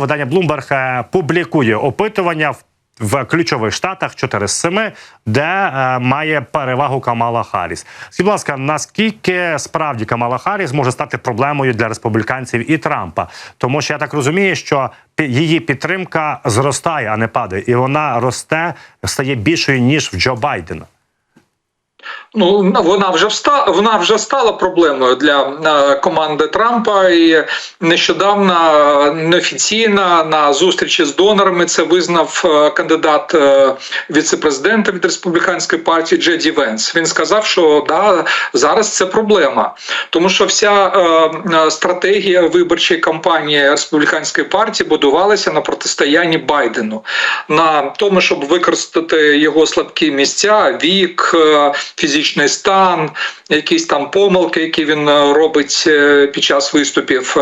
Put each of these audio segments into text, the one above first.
видання Bloomberg е, публікує опитування в. В ключових штатах 4 з 7, де е, має перевагу Камала Харріс. Скажіть, будь ласка, наскільки справді Камала Харріс може стати проблемою для республіканців і Трампа? Тому що я так розумію, що її підтримка зростає, а не падає, і вона росте, стає більшою ніж в Джо Байдена. Ну вона вже вста вона вже стала проблемою для е, команди Трампа, і нещодавно е, неофіційно на зустрічі з донорами це визнав е, кандидат віцепрезидента від республіканської партії Джеді Венс. Він сказав, що да зараз це проблема, тому що вся е, стратегія виборчої кампанії республіканської партії будувалася на протистоянні Байдену, на тому, щоб використати його слабкі місця, вік, фізичний стан, якісь там помилки, які він е, робить е, під час виступів.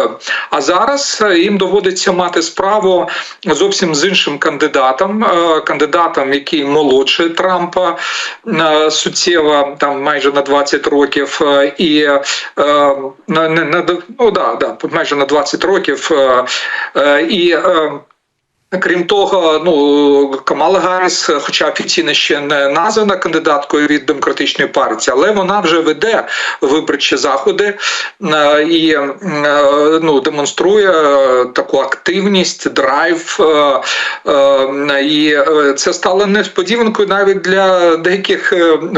А зараз е, їм доводиться мати справу зовсім з іншим кандидатом, кандидатом, який молодше Трампа суттєво, там майже на 20 років, і на, на, ну да, да, майже на 20 років, і Крім того, ну Камала Гарріс, хоча офіційно ще не названа кандидаткою від демократичної партії, але вона вже веде виборчі заходи е, і е, ну демонструє таку активність, драйв, е, і це стало несподіванкою навіть для деяких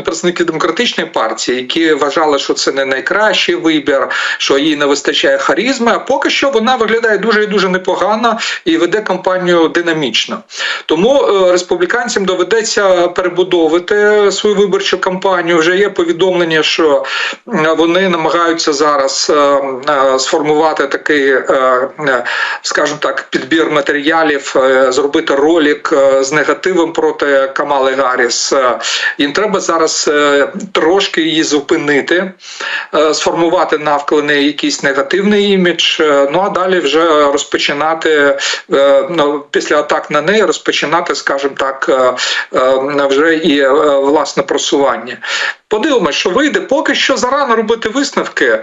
представників демократичної партії, які вважали, що це не найкращий вибір, що їй не вистачає харізми. А поки що вона виглядає дуже і дуже непогано і веде кампанію динамічно. Тому е, республіканцям доведеться перебудовувати свою виборчу кампанію. Вже є повідомлення, що е, вони намагаються зараз е, сформувати такий, скажімо так, підбір матеріалів, зробити ролик з негативом проти Камали Гарріс. Їм треба зараз трошки її зупинити, сформувати навколо неї якийсь негативний імідж. Ну а далі вже розпочинати ну, після атак на неї, розпочинати, скажімо так, е, е, вже і е, власне просування. Подивимось, що вийде. Поки що зарано робити висновки.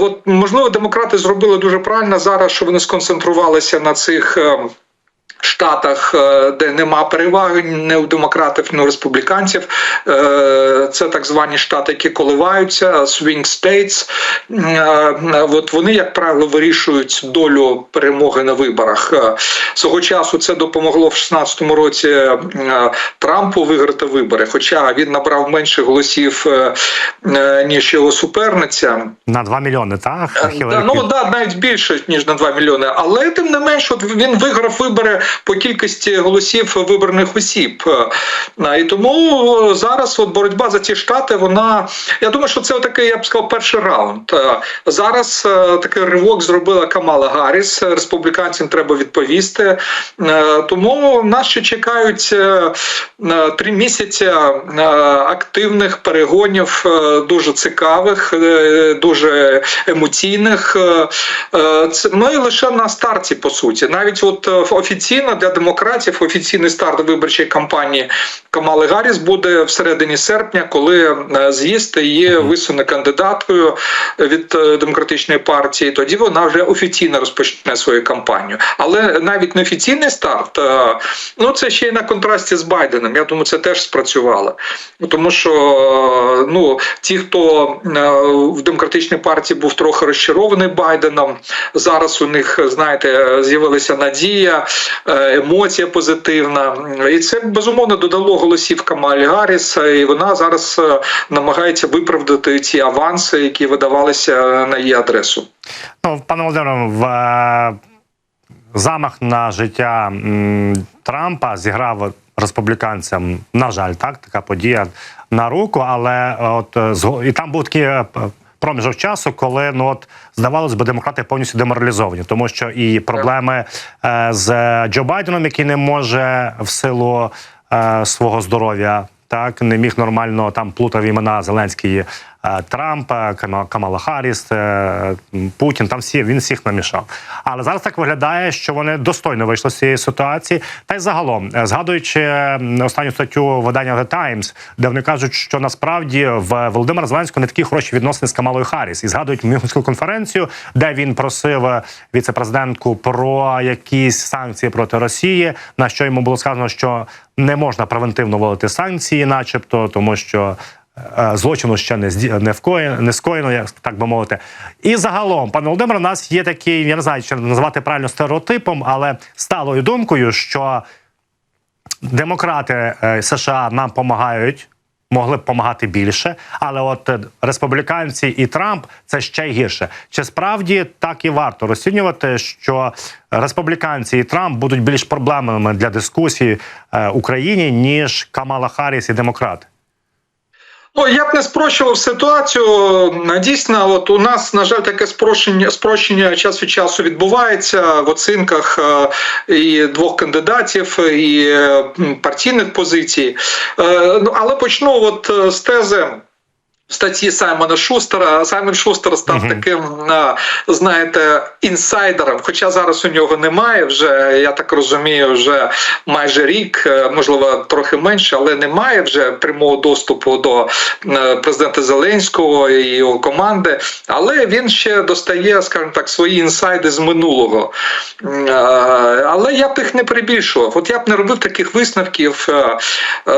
От можливо, демократи зробили дуже правильно зараз, що вони сконцентрувалися на цих. Штатах, е, де нема переваги не у демократів, не у республіканців, Е, це так звані штати, які коливаються, swing states. Е, От вони, як правило, вирішують долю перемоги на виборах. Свого часу це допомогло в 16-му році Трампу виграти вибори, хоча він набрав менше голосів ніж його суперниця. На 2 мільйони, так? Да, ну да, навіть більше ніж на 2 мільйони. Але тим не менш, от він виграв вибори по кількості голосів виборних осіб. Е, І тому зараз от боротьба за ці штати, вона я думаю, що це такий, я б сказав, перший раунд. Е, Зараз е, такий ривок зробила Камала Гарріс. Республіканцям треба відповісти. Тому нас ще чекають три місяці активних перегонів, дуже цікавих, дуже емоційних. Ми лише на старті, по суті. Навіть от е, офіційно для демократів офіційний старт виборчої кампанії Камали Гарріс буде всередині серпня, коли е, з'їзд її висуне кандидаткою від е, демократичної партії. Тоді вона вже офіційно розпочне свою кампанію. Але навіть неофіційний старт, е, ну це ще й на контрасті з Байденом. Я думаю, це теж спрацювало. Тому що ну ті, хто в демократичній партії був трохи розчарований Байденом, зараз у них знаєте з'явилася надія, емоція позитивна, і це безумовно додало голосів Камалі Гарріс, і вона зараз е, намагається виправдати ті аванси, які видавалися на її адресу. Ну, пане Володимире, в е, замах на життя Трампа зіграв республіканцям, на жаль, так, така подія на руку, але е, от е, і там був такий е, проміжок часу, коли ну от здавалось би, демократи повністю деморалізовані, тому що і проблеми е, з Джо Байденом, який не може в силу е, свого здоров'я. Так не міг нормально там плутав імена Зеленський, е, Трамп, Кама- Камала Харріс, е, Путін. Там всі він всіх намішав. Але зараз так виглядає, що вони достойно вийшли з цієї ситуації. Та й загалом, е, згадуючи останню статтю видання The Times, де вони кажуть, що насправді в Володимира Зеленського не такі хороші відносини з Камалою Харріс, і згадують Мюнхенську конференцію, де він просив віцепрезидентку про якісь санкції проти Росії. На що йому було сказано, що не можна превентивно вводити санкції, начебто, тому що. Е, Злочину ще не не вкоєно, не скоєно, як так би мовити. І загалом, пане Володимир, у нас є такий, я не знаю, чи назвати правильно стереотипом, але сталою думкою, що демократи е, США нам допомагають, могли б допомагати більше, але от республіканці і Трамп це ще й гірше. Чи справді так і варто розцінювати, що республіканці і Трамп будуть більш проблемними для дискусії е, Україні ніж Камала Харріс і демократи? Ну, я б не спрощував ситуацію. Дійсно, от у нас, на жаль, таке спрощення, спрощення час від часу відбувається в оцінках е, і двох кандидатів, і е, партійних позицій. Е, Ну, але почну от е, з тези. Статті Саймона Шустера. Саймон Шустер став Мгм. таким, е, знаєте, інсайдером. Хоча зараз у нього немає вже, я так розумію, вже майже рік, е, можливо, трохи менше, але немає вже прямого доступу до е, президента Зеленського і його команди. Але він ще достає, скажімо так, свої інсайди з минулого. Е, Але я б їх не прибільшував. От я б не робив таких висновків,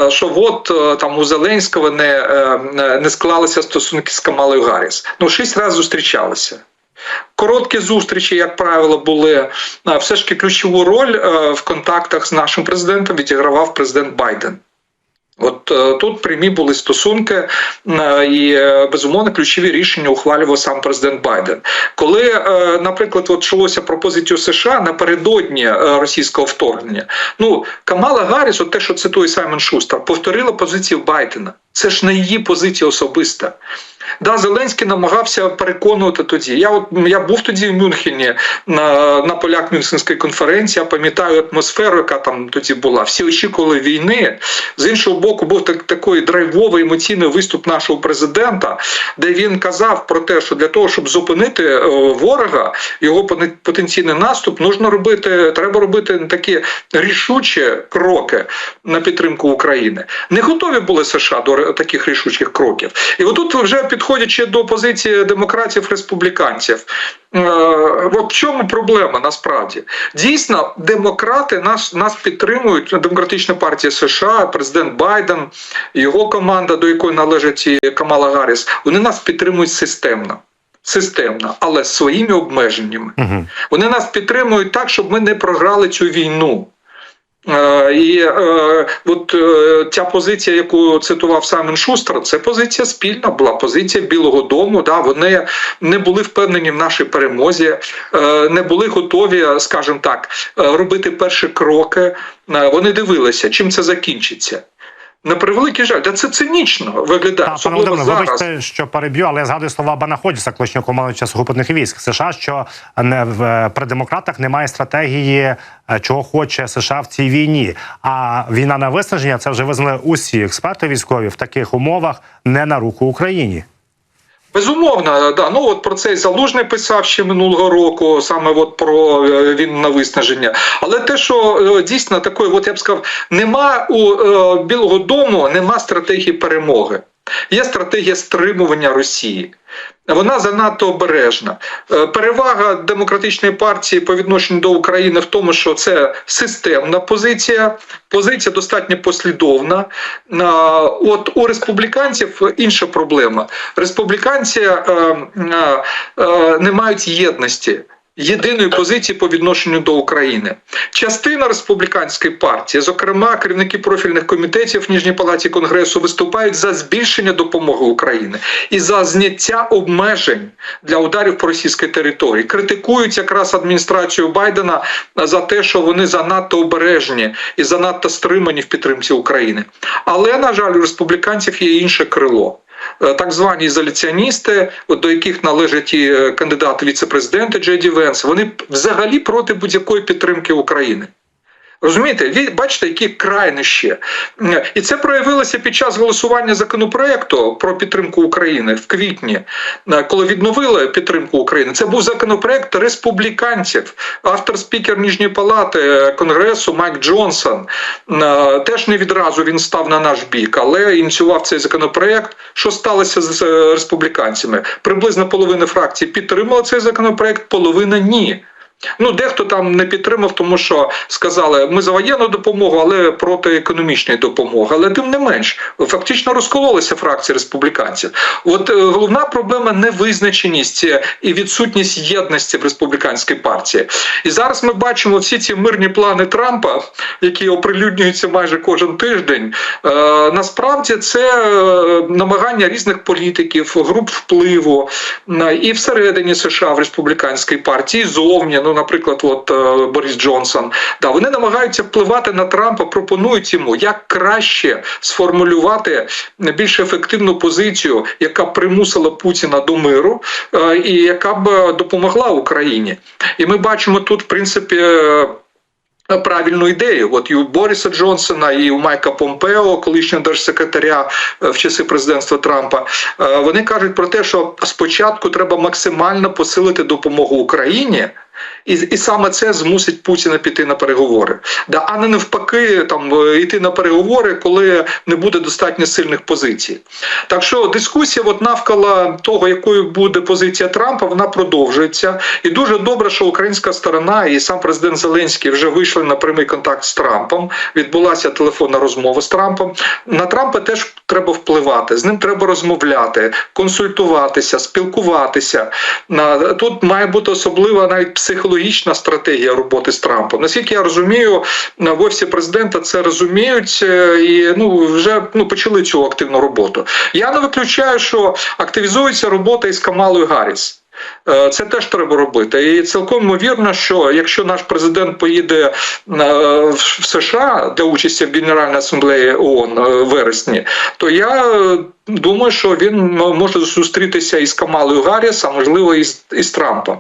що от там у Зеленського не, не склалися стосунки з Камалою Гарріс. Ну, шість разів зустрічалися. Короткі зустрічі, як правило, були все ж таки ключову роль е, в контактах з нашим президентом відігравав президент Байден. От е, тут прямі були стосунки, е, і е, безумовно ключові рішення ухвалював сам президент Байден. Коли, е, наприклад, от йшлося про США напередодні е, російського вторгнення, ну Камала Гарріс, от те, що цитує Саймон Шустер, повторила позицію Байдена. Це ж не її позиція особиста. Да, Зеленський намагався переконувати тоді. Я от я був тоді в Мюнхені на, на полях Мюнхенської конференції. Я пам'ятаю атмосферу, яка там тоді була. Всі очікували війни. З іншого боку, був так такий драйвовий емоційний виступ нашого президента, де він казав про те, що для того, щоб зупинити е, ворога, його потенційний наступ, нужно робити, треба робити такі рішучі кроки на підтримку України. Не готові були США до таких рішучих кроків. І отут вже підходячи до позиції демократів республіканців. Е, от в чому проблема насправді? Дійсно, демократи нас, нас підтримують, демократична партія США, президент Байден, його команда, до якої належить і Камала Гарріс, вони нас підтримують системно. Системно, але з своїми обмеженнями. Угу. Вони нас підтримують так, щоб ми не програли цю війну. Е, І е, от е, ця позиція, яку цитував Саймон Шустер, це позиція спільна була, позиція Білого Дому. Да, вони не були впевнені в нашій перемозі, не були готові, скажімо так, робити перші кроки. Вони дивилися, чим це закінчиться. На превеликий жаль, та це цинічно виглядає. Та, пане зараз. вибачте, що переб'ю, але я згадую слова Банаходіса, колишнього командувача сухопутних військ США, що не в е, при демократах немає стратегії, е, чого хоче США в цій війні. А війна на виснаження це вже визнали усі експерти військові в таких умовах не на руку Україні. Безумовно, да. Ну от про цей залужний писав ще минулого року, саме от про е, він на виснаження. Але те, що е, дійсно такої, от я б сказав, нема у е, Білого Дому, нема стратегії перемоги. Є стратегія стримування Росії. Вона занадто обережна. Е, Перевага демократичної партії по відношенню до України в тому, що це системна позиція, позиція достатньо послідовна. Е, От у республіканців інша проблема. Республіканці е, не мають єдності. Єдиної позиції по відношенню до України. Частина республіканської партії, зокрема керівники профільних комітетів в Ніжній палаті Конгресу, виступають за збільшення допомоги Україні і за зняття обмежень для ударів по російській території. Критикують якраз адміністрацію Байдена за те, що вони занадто обережні і занадто стримані в підтримці України. Але на жаль, у республіканців є інше крило. Е, Так звані ізоляціоністи, до яких належать і кандидат кандидати віце-президенти Джеді Венс, вони взагалі проти будь-якої підтримки України. Розумієте, ви бачите, які крайнощі. І це проявилося під час голосування законопроекту про підтримку України в квітні, е, коли відновили підтримку України. Це був законопроект республіканців. Автор спікер Ніжньої палати е, Конгресу Майк Джонсон е, теж не відразу він став на наш бік, але ініціював цей законопроект. Що сталося з республіканцями? Приблизно половина фракції підтримала цей законопроект, половина ні. Ну, дехто там не підтримав, тому що сказали, ми за воєнну допомогу, але проти економічної допомоги. Але тим не менш, фактично розкололися фракції республіканців. От е, головна проблема невизначеність і відсутність єдності в республіканській партії. І зараз ми бачимо всі ці мирні плани Трампа, які оприлюднюються майже кожен тиждень. Е, насправді це е, намагання різних політиків, груп впливу е, і всередині США в республіканській партії, і зовні. Ну, наприклад, от е, Борис Джонсон, да, вони намагаються впливати на Трампа, пропонують йому як краще сформулювати більш ефективну позицію, яка примусила Путіна до миру е, і яка б допомогла Україні. І ми бачимо тут, в принципі. е, Правильну ідею, от і у Бориса Джонсона, і у Майка Помпео, колишнього держсекретаря в часи президентства Трампа, вони кажуть про те, що спочатку треба максимально посилити допомогу Україні. І, і саме це змусить Путіна піти на переговори, да, а не навпаки, там е, йти на переговори, коли не буде достатньо сильних позицій. Так що дискусія, от навколо того, якою буде позиція Трампа, вона продовжується. І дуже добре, що українська сторона і сам президент Зеленський вже вийшли на прямий контакт з Трампом. Відбулася телефонна розмова з Трампом. На Трампа теж треба впливати, з ним треба розмовляти, консультуватися, спілкуватися. Тут має бути особлива навіть психологічна стратегія роботи з Трампом. Наскільки я розумію, в офісі президента це розуміють е, і ну вже ну почали цю активну роботу. Я не виключаю, що активізується робота із Камалою Гарріс. Е, Це теж треба робити. І цілком ймовірно, що якщо наш президент поїде е, в США для участі в Генеральній асамблеї ООН е, в вересні, то я думаю, що він може зустрітися із Камалою Гарріс, а можливо і з, і з Трампом.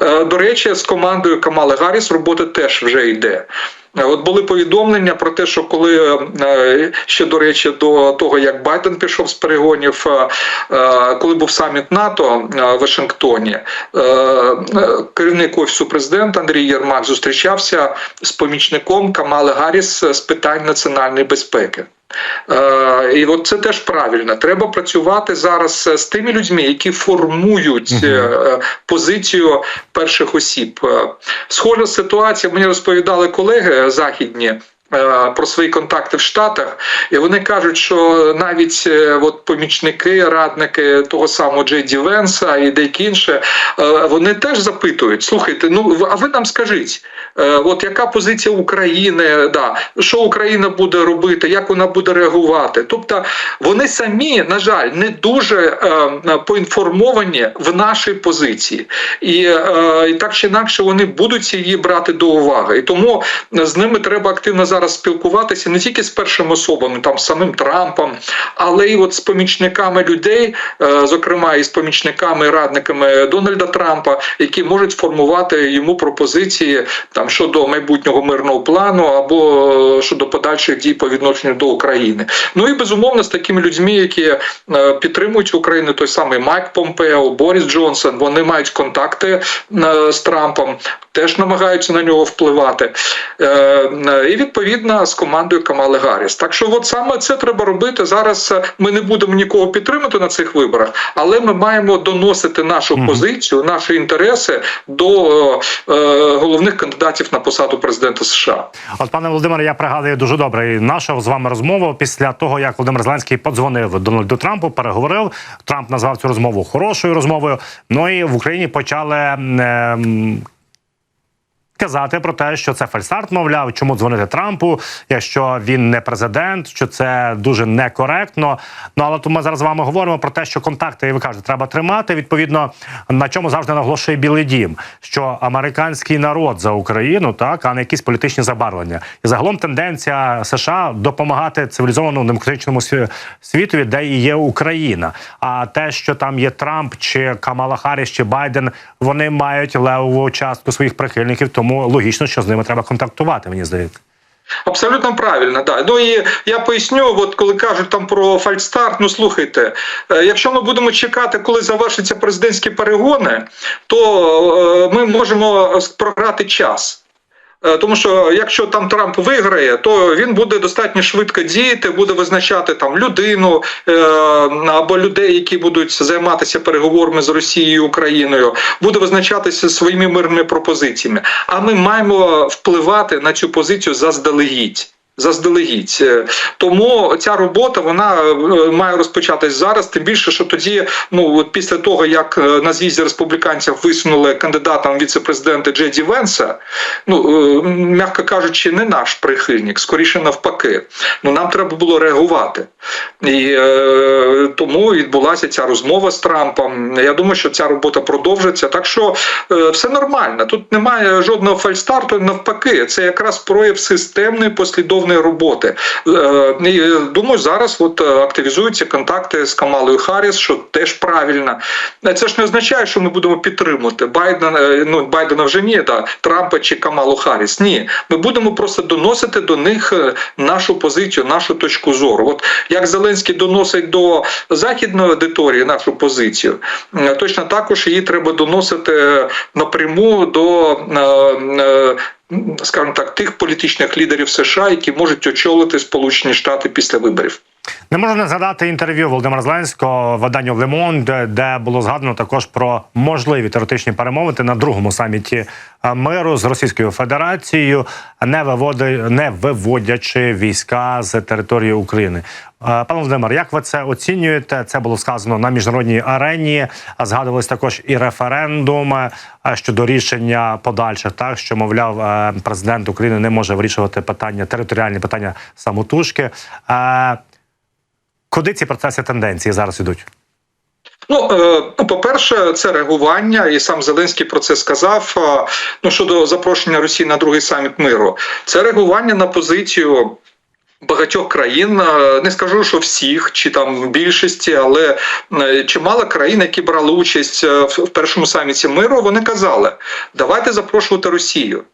До речі, з командою Камали Гарріс робота теж вже йде. Е, От були повідомлення про те, що коли е, ще до речі, до того як Байден пішов з перегонів, е, коли був саміт НАТО в Вашингтоні, керівник офісу президента Андрій Єрмак зустрічався з помічником Камали Гарріс з питань національної безпеки. Е, І от це теж правильно. Треба працювати зараз е, з тими людьми, які формують е, позицію перших осіб. Схожа ситуація мені розповідали колеги західні. Про свої контакти в Штатах, і вони кажуть, що навіть от помічники, радники того самого Джей Ді Венса і деякі інші, е, вони теж запитують: слухайте, ну а ви нам скажіть, от яка позиція України, да, що Україна буде робити, як вона буде реагувати? Тобто вони самі, на жаль, не дуже е, поінформовані в нашій позиції, і, е, і так чи інакше вони будуть її брати до уваги. І тому з ними треба активно зараз спілкуватися не тільки з першими особами, там з самим Трампом, але й от з помічниками людей, е, зокрема і з помічниками і радниками Дональда Трампа, які можуть формувати йому пропозиції там щодо майбутнього мирного плану або щодо подальших дій по відношенню до України. Ну і безумовно з такими людьми, які е, підтримують Україну, той самий Майк Помпео, Борис Джонсон, вони мають контакти е, з Трампом, теж намагаються на нього впливати. Е, І відповідно з командою Камали Гарріс. Так що, от саме це треба робити. Зараз ми не будемо нікого підтримати на цих виборах, але ми маємо доносити нашу позицію, наші інтереси до головних кандидатів на посаду президента США. От, пане Володимире, я пригадую дуже добре і з вами розмову після того, як Володимир Зеленський подзвонив Дональду Трампу, переговорив. Трамп назвав цю розмову хорошою розмовою. Ну і в Україні почали. ем, Казати про те, що це фальстарт, мовляв, чому дзвонити Трампу, якщо він не президент, що це дуже некоректно. Ну але то ми зараз з вами говоримо про те, що контакти, ви кажете, треба тримати. Відповідно, на чому завжди наголошує Білий Дім, що американський народ за Україну, так а не якісь політичні забарвлення. І загалом тенденція США допомагати цивілізованому демократичному сві- світові, де і є Україна. А те, що там є Трамп чи Камала Харріс, чи Байден, вони мають левову частку своїх прихильників, тому логічно, що з ними треба контактувати. Мені здається. Абсолютно правильно, да. Ну і я поясню, от коли кажуть там про фальстарт, ну слухайте, е, якщо ми будемо чекати, коли завершаться президентські перегони, то е, ми можемо програти час. Е, Тому що якщо там Трамп виграє, то він буде достатньо швидко діяти, буде визначати там людину е, або людей, які будуть займатися переговорами з Росією і Україною, буде визначатися своїми мирними пропозиціями. А ми маємо впливати на цю позицію заздалегідь. Заздалегідь, Е, тому ця робота вона е, має розпочатись зараз. Тим більше, що тоді, ну от після того як е, на з'їзді республіканців висунули кандидатом віце-президента Джеді Венса, ну м'яко кажучи, не наш прихильник, скоріше навпаки. Ну нам треба було реагувати, і тому відбулася ця розмова з Трампом. Я думаю, що ця робота продовжиться. Так що е, все нормально. Тут немає жодного фальстарту. Навпаки, це якраз прояв системної послідовної роботи. Е, е, думаю, зараз от активізуються контакти з Камалою Харріс, що теж правильно. Це ж не означає, що ми будемо підтримувати Байдена. Ну Байдена вже ні, да, Трампа чи Камалу Харріс. Ні, ми будемо просто доносити до них нашу позицію, нашу точку зору. От як Зеленський доносить до західної аудиторії нашу позицію, е, точно також її треба доносити напряму до. е, е, скажімо так, тих політичних лідерів США, які можуть очолити Сполучені Штати після виборів. Не можу не згадати інтерв'ю Володимира Зеленського виданню Monde, де було згадано також про можливі теоретичні перемовини на другому саміті е, миру з Російською Федерацією, не виводи, не виводячи війська з території України. Пане Володимир, як ви це оцінюєте? Це було сказано на міжнародній арені. Згадувались також і референдуми е, щодо рішення подальших, так що мовляв, е, президент України не може вирішувати питання територіальні питання самотужки. Е, Куди ці процеси тенденції зараз ідуть? Ну, ну, по-перше, це реагування, і сам Зеленський про це сказав. Ну щодо запрошення Росії на другий саміт миру, це реагування на позицію. Багатьох країн е, не скажу, що всіх чи там більшості, але е, чимало країн, які брали участь е, в в першому саміті миру, вони казали: давайте запрошувати Росію.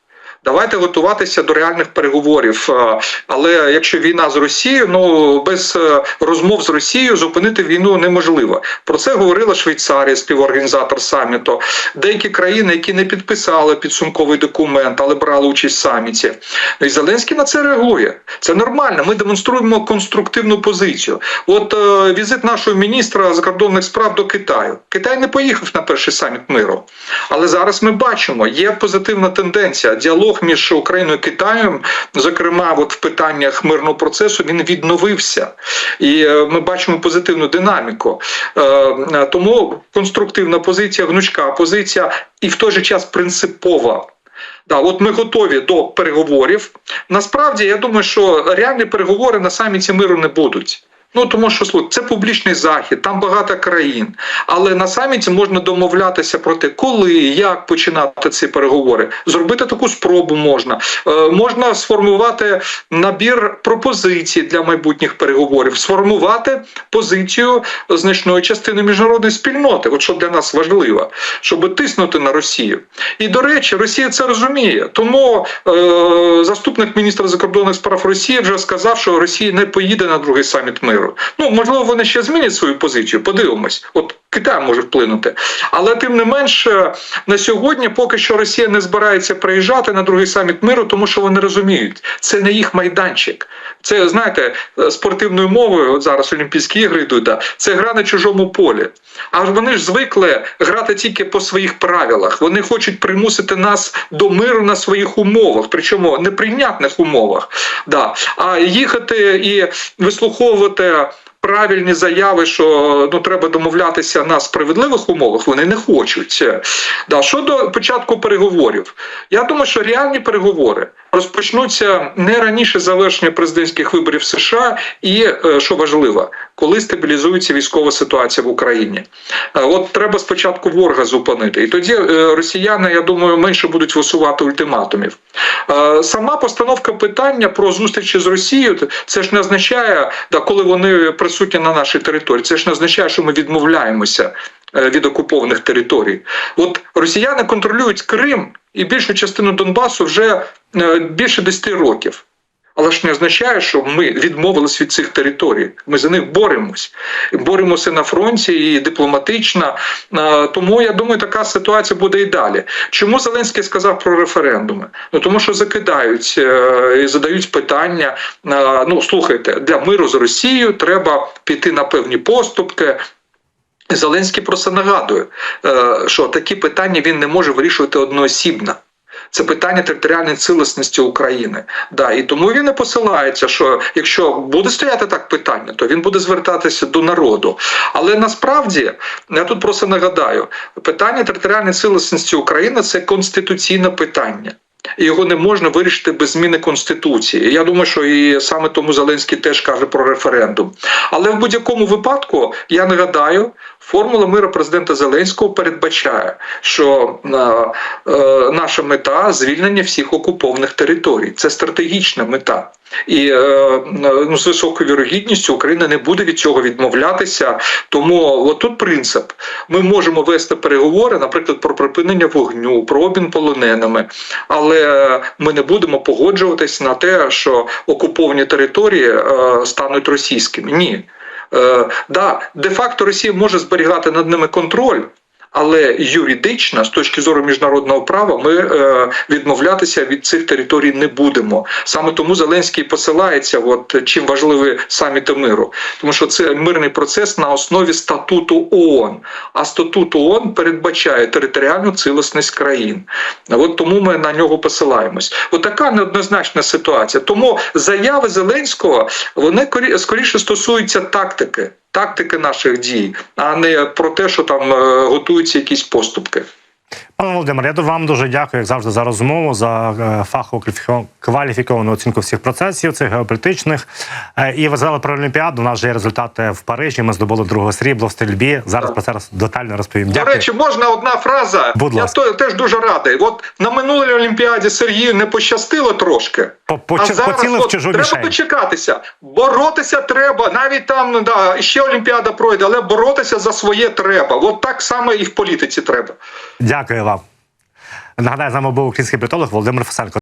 Давайте готуватися до реальних переговорів. Е, Але якщо війна з Росією, ну без е, розмов з Росією зупинити війну неможливо. Про це говорила Швейцарія, співорганізатор саміту. Деякі країни, які не підписали підсумковий документ, але брали участь в саміті. Ну і Зеленський на це реагує. Це нормально. Ми демонструємо конструктивну позицію. От е, візит нашого міністра закордонних справ до Китаю. Китай не поїхав на перший саміт миру. Але зараз ми бачимо, є позитивна тенденція. Діалог між Україною і Китаєм, зокрема, от в питаннях мирного процесу, він відновився, і е, ми бачимо позитивну динаміку. Е, е, Тому конструктивна позиція, гнучка позиція, і в той же час принципова. Да, от ми готові до переговорів. Насправді, я думаю, що реальні переговори на саміті миру не будуть. Ну тому що слухай, це публічний захід, там багато країн. Але на саміті можна домовлятися про те, коли, як починати ці переговори. Зробити таку спробу можна. Е, можна сформувати набір пропозицій для майбутніх переговорів, сформувати позицію значної частини міжнародної спільноти. От що для нас важливо, щоб тиснути на Росію. І до речі, Росія це розуміє. Тому е, заступник міністра закордонних справ Росії вже сказав, що Росія не поїде на другий саміт миру. Ну можливо, вони ще змінять свою позицію. Подивимось, от Китай може вплинути. Але тим не менше, на сьогодні поки що Росія не збирається приїжджати на другий саміт миру, тому що вони розуміють, це не їх майданчик. Це знаєте, спортивною мовою. Зараз Олімпійські ігри йдуть. Да, це гра на чужому полі. А вони ж звикли грати тільки по своїх правилах. Вони хочуть примусити нас до миру на своїх умовах, причому неприйнятних умовах. Да. А їхати і вислуховувати. Правильні заяви, що ну треба домовлятися на справедливих умовах, вони не хочуть. Да. Щодо початку переговорів, я думаю, що реальні переговори розпочнуться не раніше завершення президентських виборів США, і е, що важливо, коли стабілізується військова ситуація в Україні. Е, От треба спочатку ворога зупинити, і тоді е, росіяни, я думаю, менше будуть висувати ультиматумів. Сама постановка питання про зустрічі з Росією це ж не означає, да, коли вони присутні на нашій території, це ж не означає, що ми відмовляємося від окупованих територій. От росіяни контролюють Крим і більшу частину Донбасу вже е, більше 10 років. Але ж не означає, що ми відмовились від цих територій. Ми за них боремось. Боремося на фронті і дипломатично. Е, Тому я думаю, така ситуація буде і далі. Чому Зеленський сказав про референдуми? Ну тому що закидають е, і задають питання. е, Ну слухайте, для миру з Росією треба піти на певні поступки. Зеленський просто нагадує, е, що такі питання він не може вирішувати одноосібно. Це питання територіальної цілісності України. Да, і тому він і посилається, що якщо буде стояти так питання, то він буде звертатися до народу. Але насправді я тут просто нагадаю, питання територіальної цілісності України це конституційне питання. І його не можна вирішити без зміни конституції. Я думаю, що і саме тому Зеленський теж каже про референдум. Але в будь-якому випадку я нагадаю, формула миру президента Зеленського передбачає, що е, е, наша мета звільнення всіх окупованих територій. Це стратегічна мета. І е, ну, з високою вірогідністю Україна не буде від цього відмовлятися. Тому от тут принцип: ми можемо вести переговори, наприклад, про припинення вогню, про обмін полоненими, але ми не будемо погоджуватись на те, що окуповані території е, стануть російськими. Ні. Е, да, де-факто Росія може зберігати над ними контроль. Але юридично, з точки зору міжнародного права, ми е, відмовлятися від цих територій не будемо. Саме тому Зеленський посилається, от чим важливі саміти миру, тому що це мирний процес на основі статуту ООН. А статут ООН передбачає територіальну цілісність країн. От тому ми на нього посилаємось. От неоднозначна ситуація. Тому заяви Зеленського вони скоріше стосуються тактики. Тактики наших дій, а не про те, що там е, готуються якісь поступки. Пане Володимир, я вам дуже дякую, як завжди, за розмову, за е, фахову кваліфіковану оцінку всіх процесів, цих геополітичних. Е, І ви згадали про Олімпіаду. У нас вже є результати в Парижі. Ми здобули друге срібло в стрільбі. Зараз про це детально розповім. До речі, можна одна фраза. Будь Я ласка. то, теж дуже радий. От на минулій Олімпіаді Сергію не пощастило трошки. По- по- а зараз от, чужу треба мішень. дочекатися. Боротися треба. Навіть там ну, да, ще Олімпіада пройде, але боротися за своє треба. От так само і в політиці треба. Дякую вам. Нагадаю, з нами був український політолог Володимир Фасенко.